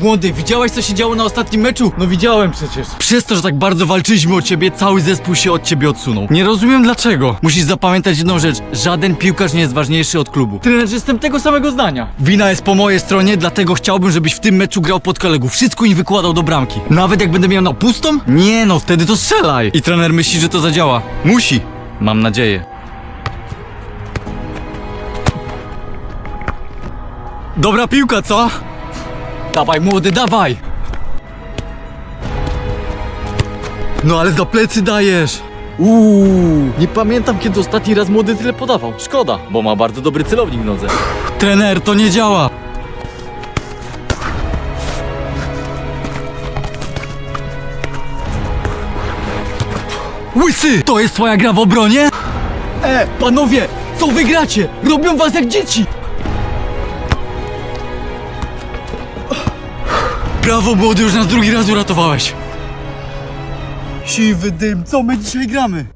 Młody, widziałeś co się działo na ostatnim meczu? No widziałem przecież. Przez to, że tak bardzo walczyliśmy o ciebie, cały zespół się od ciebie odsunął. Nie rozumiem dlaczego. Musisz zapamiętać jedną rzecz. Żaden piłkarz nie jest ważniejszy od klubu. Trener, jestem tego samego zdania. Wina jest po mojej stronie, dlatego chciałbym, żebyś w tym meczu grał pod kolegów. Wszystko im wykładał do bramki. Nawet jak będę miał na pustą? Nie no, wtedy to strzelaj. I trener myśli, że to zadziała. Musi. Mam nadzieję. Dobra piłka, co? Dawaj młody, dawaj! No ale za plecy dajesz! Uuu, nie pamiętam kiedy ostatni raz młody tyle podawał. Szkoda, bo ma bardzo dobry celownik w nodze. Trener, to nie działa! Łysy! To jest twoja gra w obronie? E, panowie, co wygracie? Robią was jak dzieci! Brawo młody, już nas drugi raz uratowałeś! Siwy dym, co my dzisiaj gramy?